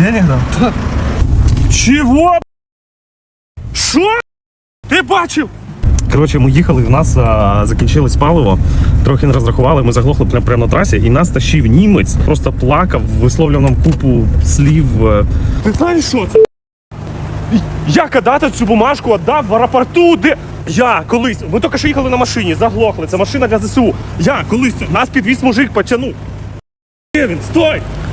Денег дав? Чого? Що? Ти бачив? Коротше, ми їхали, в нас а, закінчилось паливо, трохи не розрахували, ми заглохли прямо, прямо на трасі, і нас тащив німець, просто плакав, висловлював нам купу слів. е. Ти знаєш що це? Я кадати цю бумажку віддав в аеропорту, де. Я колись, ми тільки що їхали на машині, заглохли, це машина для ЗСУ. Я колись нас підвіз мужик, потягнув. Де він? Стой!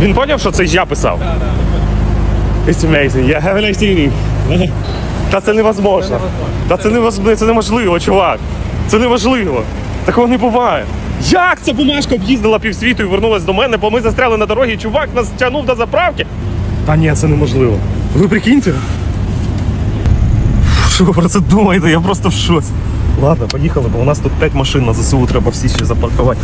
Він поняв, що це я писав? It's amazing. Yeah, have a nice evening. Та це невозможно. Та це невозможно, це неможливо, чувак. Це неможливо. Такого не буває. Як ця бумажка об'їздила півсвіту і вернулась до мене, бо ми застряли на дорогі, і чувак нас тягнув до заправки? Та ні, це неможливо. Ви прикиньте? Що ви про це думаєте? Я просто в шоці. Ладно, поїхали, бо у нас тут 5 машин на ЗСУ треба всі ще запаркувати.